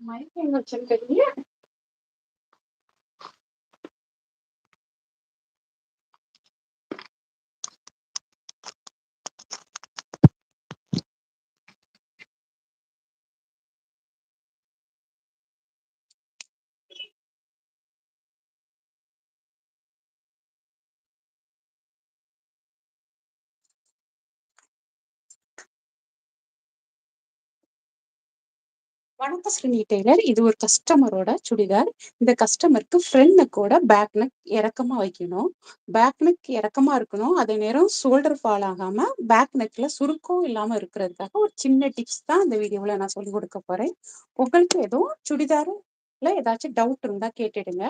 Mic में है வணக்கம் ஸ்ரீனி டெய்லர். இது ஒரு கஸ்டமரோட சுடிதார். இந்த கஸ்டமருக்கு ஃப்ரண்ட் நெக்கோட பேக் நெக் இறக்கமா வைக்கணும். பேக் நெக் இறக்கமா இருக்கணும். அதே நேரம் ஷோல்டர் ஃபால் ஆகாம பேக் நெக்ல சுருக்கம் இல்லாம இருக்கிறதுக்காக ஒரு சின்ன டிப்ஸ் தான் இந்த வீடியோவில் நான் சொல்லி கொடுக்க போறேன். உங்களுக்கு எதுவும் சுடிதார்ல ஏதாச்சும் டவுட் இருந்தா கேட்டுடுங்க.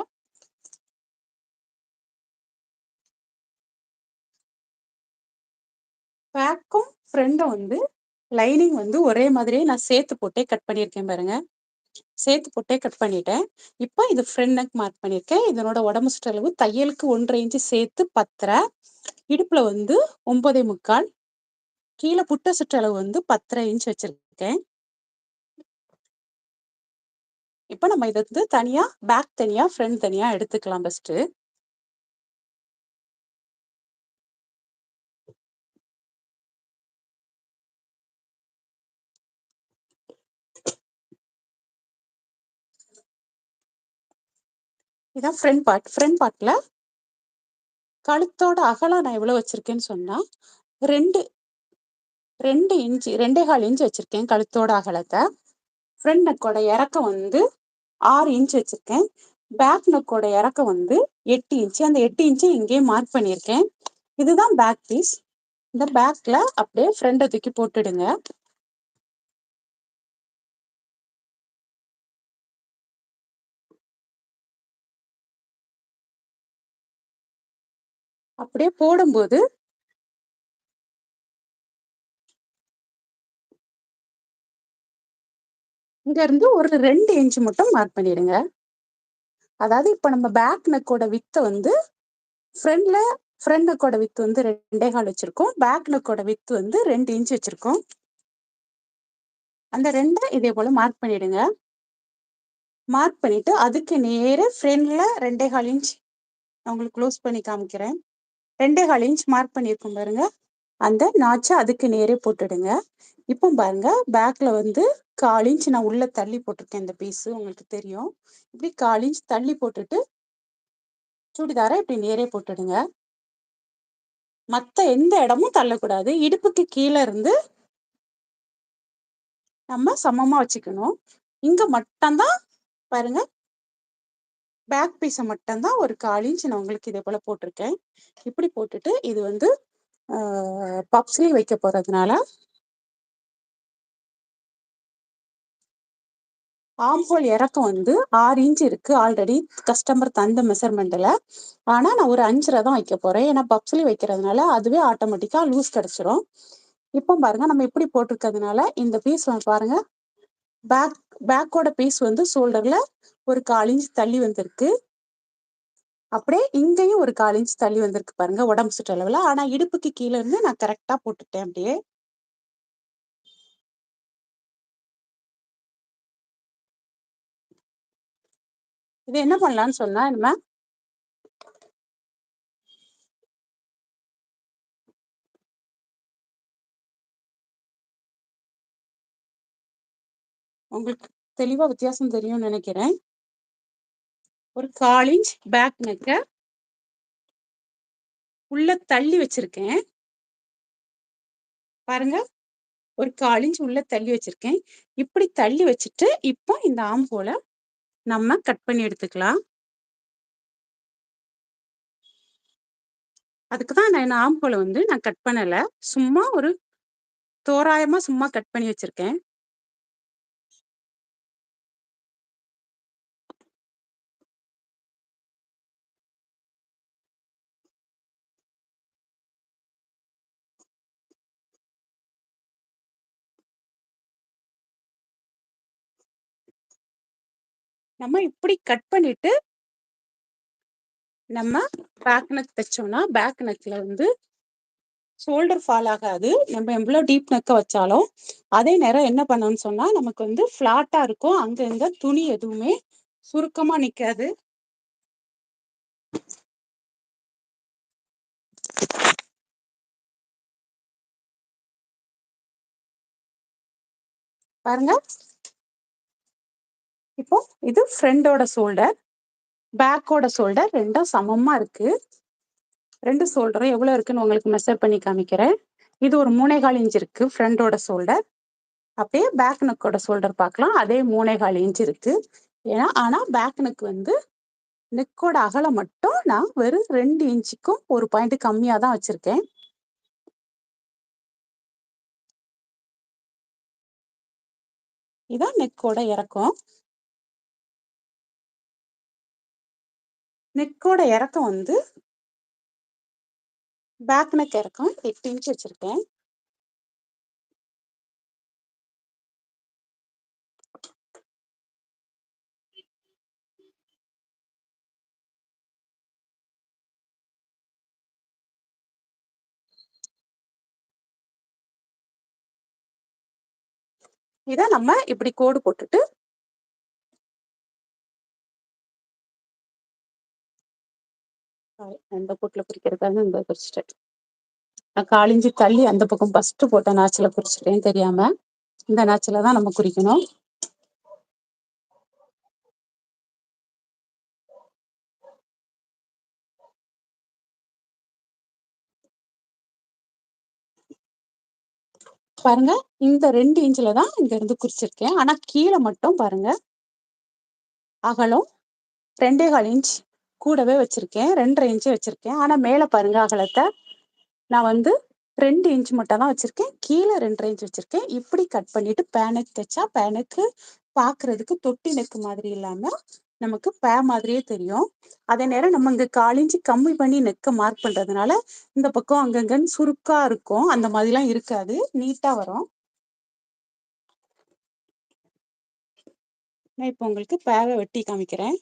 பேக்கும் ஃப்ரெண்டும் வந்து லைனிங் வந்து ஒரே மாதிரியே நான் சேர்த்து போட்டே கட் பண்ணியிருக்கேன் பாருங்க. சேர்த்து போட்டே கட் பண்ணிட்டேன். இப்போ இது ஃப்ரண்ட் நெக் மார்க் பண்ணியிருக்கேன். இதனோட உடம்பு சுற்றளவு தையலுக்கு ஒன்றரை இன்ச்சு சேர்த்து பத்தரை. இடுப்புல வந்து ஒன்பதே முக்கால். கீழே புட்ட சுற்றளவு வந்து பத்தரை இன்ச் வச்சிருக்கேன். இப்போ நம்ம இதை வந்து தனியா பேக் தனியா ஃப்ரண்ட் தனியா எடுத்துக்கலாம் ஃபர்ஸ்ட் இதான் ஃப்ரண்ட் பார்ட் ஃப்ரண்ட் பார்ட்ல கழுத்தோட அகலம் நான் எவ்வளவு வச்சிருக்கேன்னு சொன்னா ரெண்டு ரெண்டு இன்ச்சு ரெண்டே கால் இன்ச் வச்சிருக்கேன் கழுத்தோட அகலத்தை. ஃப்ரண்ட் நெக்கோட இறக்கம் வந்து ஆறு இன்ச் வச்சிருக்கேன். பேக் நெக்கோட இறக்கம் வந்து எட்டு இன்ச்சு அந்த எட்டு இன்ச்சு இங்கேயே மார்க் பண்ணியிருக்கேன். இதுதான் பேக் பீஸ் இந்த பேக்ல அப்படியே ஃப்ரெண்டை தூக்கி போட்டுடுங்க. அப்படியே போடும்போது இங்க இருந்து ஒரு ரெண்டு இன்ச் மட்டும் மார்க் பண்ணிடுங்க. அதாவது இப்ப நம்ம பேக் நெக்கோட வித்தை வந்து ஃப்ரண்ட்ல ஃப்ரண்ட் நெக்கோட வித்து வந்து ரெண்டே கால் வச்சிருக்கோம். பேக் நெக்கோட வித்து வந்து ரெண்டு இன்ச் வச்சிருக்கோம். அந்த ரெண்டை இதே போல மார்க் பண்ணிடுங்க. மார்க் பண்ணிட்டு அதுக்கு நேர ஃப்ரண்ட்ல ரெண்டே கால் இன்ச் நான் உங்களுக்கு க்ளோஸ் பண்ணி காமிக்கிறேன். ரெண்டு கால் இன்ச் மார்க் பண்ணியிருக்கோம் பாருங்க. அந்த நாச்சை அதுக்கு நேரே போட்டுடுங்க. இப்போ பாருங்க பேக்ல வந்து கால் இன்ச் நான் உள்ள தள்ளி போட்டிருக்கேன் இந்த பீஸ் உங்களுக்கு தெரியும். இப்படி கால் இன்ச் தள்ளி போட்டுட்டு சுடிதாரை இப்படி நேரே போட்டுடுங்க. மற்ற எந்த இடமும் தள்ளக்கூடாது. இடுப்புக்கு கீழே இருந்து நம்ம சமமா வச்சுக்கணும். இங்க மட்டும்தான் பாருங்க பேக் பீஸை மட்டும்தான் ஒரு கால் இன்ச் நான் உங்களுக்கு இதே போல போட்டிருக்கேன். இப்படி போட்டுட்டு இது வந்து பப்ஸ்லி வைக்க போறதுனால ஆம்ஹோல் இறக்கம் வந்து ஆறு இன்ச் இருக்கு. ஆல்ரெடி கஸ்டமர் தந்த மெஷர்மெண்ட்ல ஆனா நான் ஒரு அஞ்சரை தான் வைக்க போறேன். ஏன்னா பப்ஸ்லி வைக்கிறதுனால அதுவே ஆட்டோமேட்டிக்கா லூஸ் கிடைச்சிரும். இப்போ பாருங்க நம்ம எப்படி போட்டிருக்கிறதுனால இந்த பீஸ் பாருங்க. பேக் பேக்கோட பீஸ் வந்து ஷோல்டர்ல ஒரு கால் இன்ச் தள்ளி வந்திருக்கு. அப்படியே இங்கேயும் ஒரு கால் இன்ச் தள்ளி வந்திருக்கு பாருங்க உடம்பு சுற்றளவில். ஆனா இடுப்புக்கு கீழே இருந்து நான் கரெக்டா போட்டுட்டேன் அப்படியே. இது என்ன பண்ணலாம்னு சொன்னா நம்ம உங்களுக்கு தெளிவா வித்தியாசம் தெரியும்னு நினைக்கிறேன். ஒரு கால் இன்ச் பேக் நெக்க உள்ள தள்ளி வச்சிருக்கேன். பாருங்க. ஒரு கால் இன்ச் உள்ள தள்ளி வச்சிருக்கேன். இப்படி தள்ளி வச்சுட்டு இப்போ இந்த ஆம்போல நம்ம கட் பண்ணி எடுத்துக்கலாம். அதுக்கு தான் நான் ஆம்போல வந்து நான் கட் பண்ணலை. சும்மா ஒரு தோராயமா சும்மா கட் பண்ணி வச்சிருக்கேன். நம்ம இப்படி கட் பண்ணிட்டு நம்ம பேக் நெக் தைச்சோம்னா பேக் நெக்ல வந்து ஷோல்டர் ஃபால் ஆகாது. நம்ம எவ்வளோ டீப் நெக்க வச்சாலும் அதே நேரம் என்ன பண்ணணும்னு சொன்னா நமக்கு வந்து ஃப்ளாட்டா இருக்கும். அங்க இங்க துணி எதுவுமே சுருக்கமா நிக்காது. பாருங்க. இப்போ இது ஃப்ரண்டோட ஷோல்டர் பேக்கோட ஷோல்டர் ரெண்டும் சமமா இருக்கு. ரெண்டு ஷோல்டரும் எவ்வளவு இருக்குன்னு உங்களுக்கு மெஷர் பண்ணி காமிக்கிறேன். இது ஒரு மூணேகால் இன்ச் இருக்கு ஃப்ரண்டோட ஷோல்டர் அப்படியே பேக் நெக்கோட ஷோல்டர் பார்க்கலாம். அதே மூணேகால் இன்ச் இருக்கு. ஏன்னா ஆனா பேக் நெக் வந்து நெக்கோட அகலம் மட்டும் நான் வெறும் ரெண்டு இன்ச்சுக்கும் ஒரு பாயிண்ட் கம்மியா தான் வச்சிருக்கேன். இதான் நெக்கோட இறக்கம். நெக்கோட இறக்கம் வந்து பேக் நெக் இறக்கம். எட்டு இன்ச் வச்சிருக்கேன். இதை நம்ம இப்படி கோடு போட்டுட்டு அந்த போட்டுல குறிக்கிறதுக்காக இந்த குறிச்சிட்டேன் நான் காலிஞ்சி தள்ளி அந்த பக்கம் ஃபர்ஸ்ட் போட்ட நாச்சல குறிச்சிட்டேன் தெரியாம. இந்த நாச்சில தான் நம்ம குறிக்கணும். பாருங்க இந்த ரெண்டு இன்ச்ல தான் இங்க இருந்து குறிச்சிருக்கேன். ஆனா கீழே மட்டும் பாருங்க. அகலம் ரெண்டே கால் இன்ச். கூடவே வச்சிருக்கேன் ரெண்டரை இன்ச்சு வச்சிருக்கேன். ஆனா மேல பாருங்க அகலத்தை நான் வந்து ரெண்டு இன்ச் மட்டும் தான் வச்சிருக்கேன். கீழே ரெண்டரை இன்ச் வச்சிருக்கேன். இப்படி கட் பண்ணிட்டு பேனுக்கு தைச்சா பேனுக்கு பாக்குறதுக்கு தொட்டி நெக்கு மாதிரி இல்லாம நமக்கு பே மாதிரியே தெரியும். அதே நேரம் நம்ம இங்க காலிஞ்சி கம்மி பண்ணி நெக்க மார்க் பண்றதுனால இந்த பக்கம் அங்கங்கன்னு சுருக்கா இருக்கும். அந்த மாதிரிலாம் இருக்காது. நீட்டா வரும். நான் இப்போ உங்களுக்கு பேவை வெட்டி காமிக்கிறேன்.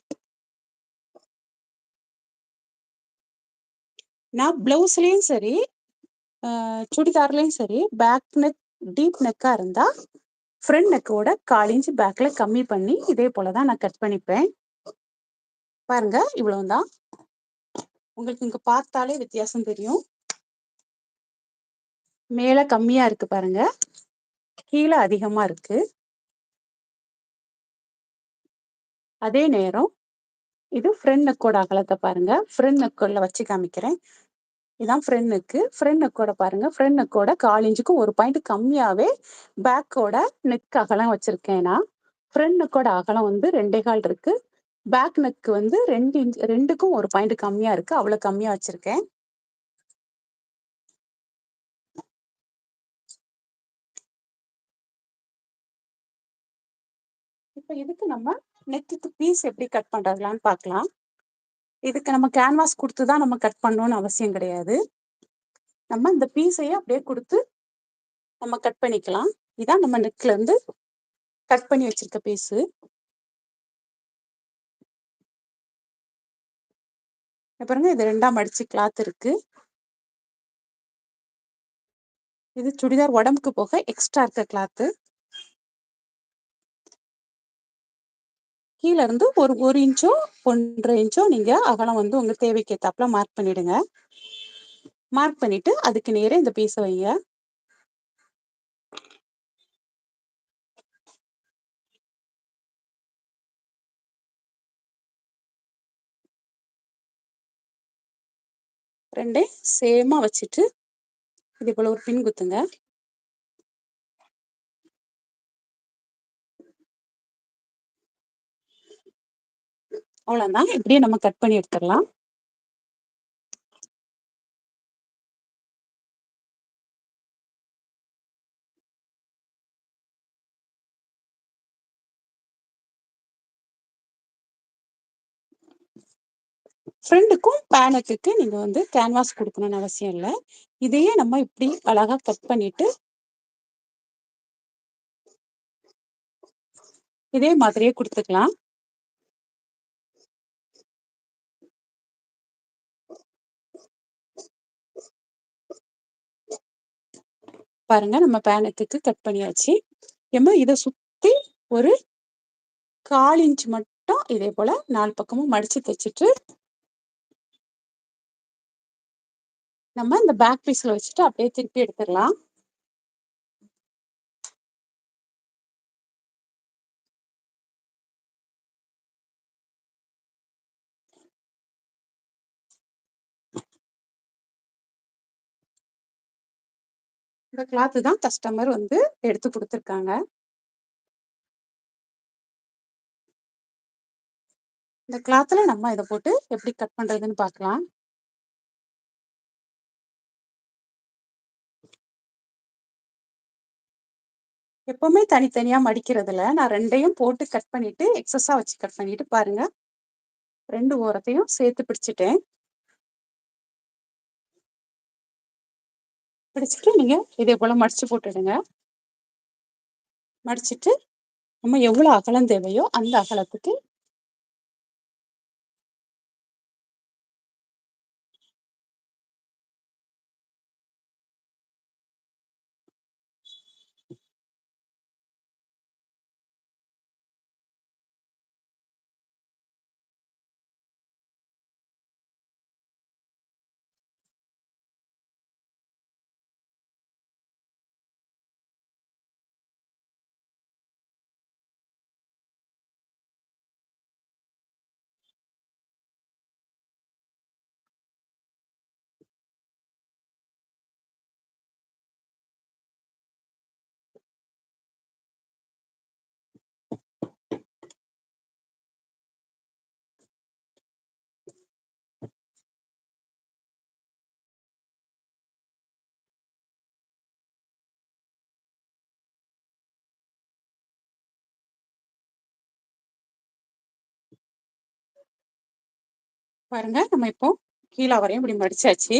நான் ப்ளவுஸ்லேயும் சரி சுடிதார்லயும் சரி பேக் நெக் டீப் நெக்கா இருந்தா ஃப்ரண்ட் நெக்கோட கால் இன்ச் பேக்ல கம்மி பண்ணி இதே போலதான் நான் கட் பண்ணிப்பேன். பாருங்க இவ்வளவுதான். உங்களுக்கு இங்க பார்த்தாலே வித்தியாசம் தெரியும். மேல கம்மியா இருக்கு பாருங்க. கீழே அதிகமா இருக்கு. அதே நேரம் இது ஃப்ரெண்ட் நெக்கோட அகலத்தை பாருங்க. ஃப்ரெண்ட் நெக்கோல வச்சு காமிக்கிறேன். இதான் ஃப்ரெண்டுக்கு நெக்கு கூட நெக்கோட பாருங்க ஃப்ரெண்ட் நெக்கோட கால் இஞ்சுக்கும் ஒரு பாயிண்ட் கம்மியாவே பேக்கோட நெக் அகலம் வச்சிருக்கேன் நான். ஃப்ரண்ட் நெக்கோட அகலம் வந்து ரெண்டே கால் இருக்கு. பேக் நெக் வந்து ரெண்டு இன்ச் ரெண்டுக்கும் ஒரு பாயிண்ட் கம்மியா இருக்கு. அவ்வளவு கம்மியா வச்சிருக்கேன். இப்ப இதுக்கு நம்ம நெக்குக்கு பீஸ் எப்படி கட் பண்றதுலான்னு பார்க்கலாம் இதுக்கு நம்ம கேன்வாஸ் கொடுத்து தான் நம்ம கட் பண்ணணும்னு அவசியம் கிடையாது. நம்ம இந்த பீஸையே அப்படியே கொடுத்து நம்ம கட் பண்ணிக்கலாம். இதான் நம்ம நெக்ல இருந்து கட் பண்ணி வச்சிருக்க பீஸு பாருங்க இது ரெண்டாம் அடிச்சு கிளாத் இருக்கு. இது சுடிதார் உடம்புக்கு போக எக்ஸ்ட்ரா இருக்க கிளாத்து கீழே இருந்து ஒரு ஒரு இன்ச்சோ ஒன்றரை இன்ச்சோ நீங்க அகலம் வந்து உங்க தேவைக்கு ஏத்தாப்புல மார்க் பண்ணிடுங்க. மார்க் பண்ணிட்டு அதுக்கு நேரே இந்த பீஸை வைங்க. ரெண்டே சேமா வச்சுட்டு இது போல ஒரு பின் குத்துங்க. அவ்வளவுதான். இப்படியே நம்ம கட் பண்ணி எடுத்துடலாம். ஃப்ரெண்டுக்கும் பேனக்குக்கு நீங்க வந்து கேன்வாஸ் கொடுக்கணும்னு அவசியம் இல்லை. இதையே நம்ம இப்படி அழகா கட் பண்ணிட்டு இதே மாதிரியே கொடுத்துக்கலாம். பாருங்க நம்ம பேனத்துக்கு கட் பண்ணியாச்சு. எம்ம இதை சுத்தி ஒரு கால் இன்ச் மட்டும் இதே போல நாலு பக்கமும் மடிச்சு தைச்சிட்டு நம்ம இந்த பேக் பீஸ்ல வச்சுட்டு அப்படியே திருப்பி எடுத்துடலாம். இந்த கிளாத்து தான் கஸ்டமர் வந்து எடுத்து கொடுத்துருக்காங்க. இந்த கிளாத்ல நம்ம இதை போட்டு எப்படி கட் பண்றதுன்னு பார்க்கலாம். எப்பவுமே தனித்தனியா மடிக்கிறதுல நான் ரெண்டையும் போட்டு கட் பண்ணிட்டு எக்ஸஸா வச்சு கட் பண்ணிட்டு பாருங்க. ரெண்டு ஓரத்தையும் சேர்த்து பிடிச்சிட்டேன். பிடிச்சிட்டு நீங்க இதே போல மடிச்சு போட்டுடுங்க. மடிச்சிட்டு நம்ம எவ்வளவு அகலம் தேவையோ அந்த அகலத்துக்கு பாருங்க நம்ம இப்போ கீழே வரையும் இப்படி மடிச்சாச்சு.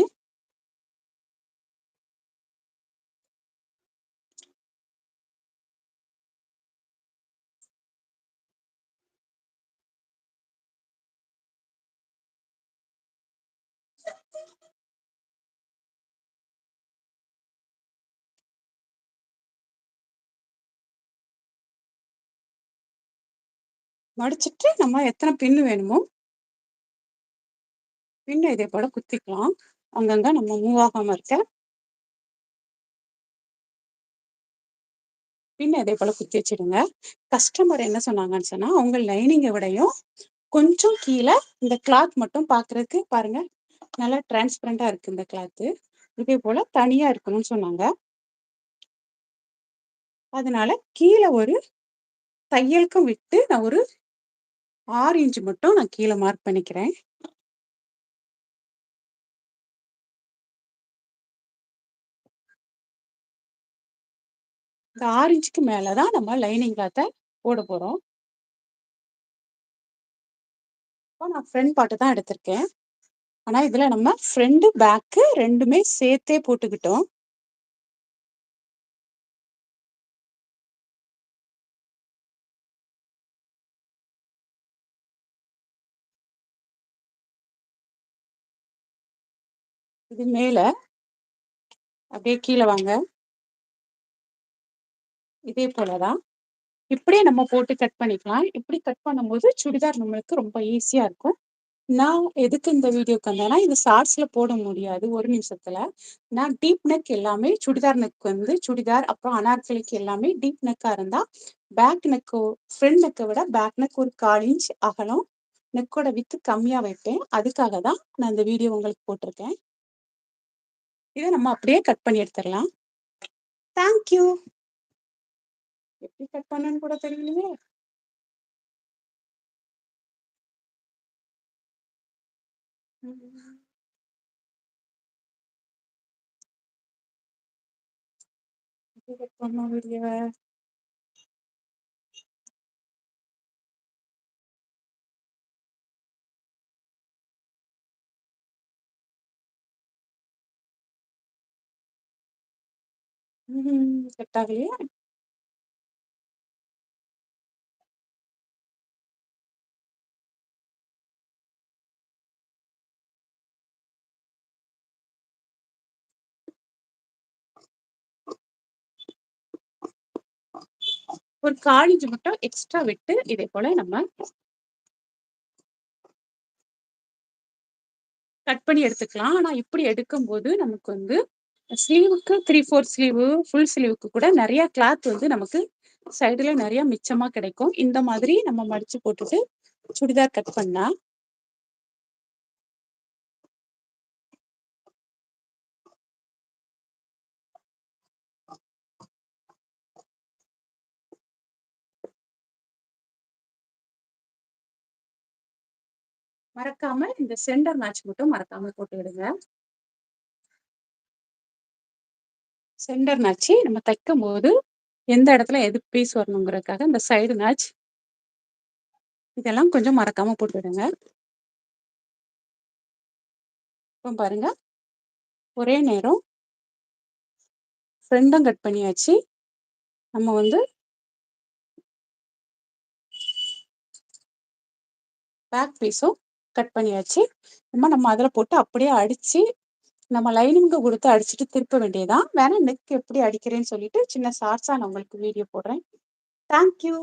மடிச்சிட்டு நம்ம எத்தனை பின்னு வேணுமோ பின்ன இதே போல குத்திக்கலாம். அங்கங்க நம்ம மூவ் ஆகாம இருக்க பின்ன இதே போல குத்தி வச்சிடுங்க. கஸ்டமர் என்ன சொன்னாங்கன்னு சொன்னா அவங்க லைனிங்கை விடையும் கொஞ்சம் கீழே இந்த கிளாத் மட்டும் பாக்குறதுக்கு பாருங்க நல்லா டிரான்ஸ்பரண்டா இருக்கு இந்த கிளாத்து இதே போல தனியா இருக்கணும்னு சொன்னாங்க. அதனால கீழே ஒரு தையலுக்கும் விட்டு நான் ஒரு ஆறு இன்ச்சு மட்டும் நான் கீழே மார்க் பண்ணிக்கிறேன். இந்த ஆரஞ்சுக்கு இன்ச்சுக்கு மேலதான் நம்ம லைனிங் கிளாத்தை போட போறோம். இப்போ நான் ஃப்ரண்ட் பாட்டு தான் எடுத்திருக்கேன். ஆனா இதுல நம்ம ஃப்ரண்ட் பேக்கு ரெண்டுமே சேர்த்தே போட்டுக்கிட்டோம். இது மேல அப்படியே கீழே வாங்க. இதே போலதான். இப்படியே நம்ம போட்டு கட் பண்ணிக்கலாம். இப்படி கட் பண்ணும்போது சுடிதார் நம்மளுக்கு ரொம்ப ஈஸியா இருக்கும். நான் எதுக்கு இந்த வீடியோக்கு வந்தேன்னா இது ஷார்ட்ஸ்ல போட முடியாது ஒரு நிமிஷத்துல. நான் டீப் நெக் எல்லாமே சுடிதார் நெக் வந்து சுடிதார் அப்புறம் அனார்கலிக்கு எல்லாமே டீப் நெக்கா இருந்தா பேக் நெக்கு ஃப்ரண்ட் நெக்கை விட பேக் நெக் ஒரு கால் இன்ச் அகலம் நெக்கோட வித்து கம்மியா வைப்பேன். அதுக்காக தான் நான் இந்த வீடியோ உங்களுக்கு போட்டிருக்கேன். இதை நம்ம அப்படியே கட் பண்ணி எடுத்துடலாம். தேங்க்யூ எப்படி கட் பண்ணணும்னு கூட தெரியலையே எப்படி கட் பண்ணோம் வீடியோவை கட் ஆகலையா ஒரு 1/4 மட்டும் எக்ஸ்ட்ரா விட்டு இதே போல நம்ம கட் பண்ணி எடுத்துக்கலாம். ஆனா இப்படி எடுக்கும்போது நமக்கு வந்து ஸ்லீவுக்கு 3/4 ஸ்லீவு, ஃபுல் ஸ்லீவுக்கு கூட நிறைய கிளாத் வந்து நமக்கு சைடுல நிறைய மிச்சமா கிடைக்கும். இந்த மாதிரி நம்ம மடிச்சு போட்டுட்டு சுடிதார் கட் பண்ணா மறக்காம இந்த சென்டர் மேட்ச் மட்டும் மறக்காம போட்டுவிடுங்க சென்டர் மேட்ச் நம்ம தைக்கும் போது எந்த இடத்துல எது பீஸ் வரணுங்கிறதுக்காக இந்த சைடு மேட்ச் இதெல்லாம் கொஞ்சம் மறக்காம போட்டுவிடுங்க இப்போ பாருங்க. ஒரே நேரம் ஃப்ரெண்டும் கட் பண்ணியாச்சு. நம்ம வந்து பேக் பீஸும் கட் பண்ணியாச்சு. நம்ம நம்ம அதில் போட்டு அப்படியே அடிச்சு, நம்ம லைனிங்க்கு குடுத்து அடிச்சுட்டு திருப்ப வேண்டியதான் வேணா நெக் எப்படி அடிக்கிறேன்னு சொல்லிட்டு சின்ன ஷார்ட்ஸாக நான் உங்களுக்கு வீடியோ போடுறேன். Thank you.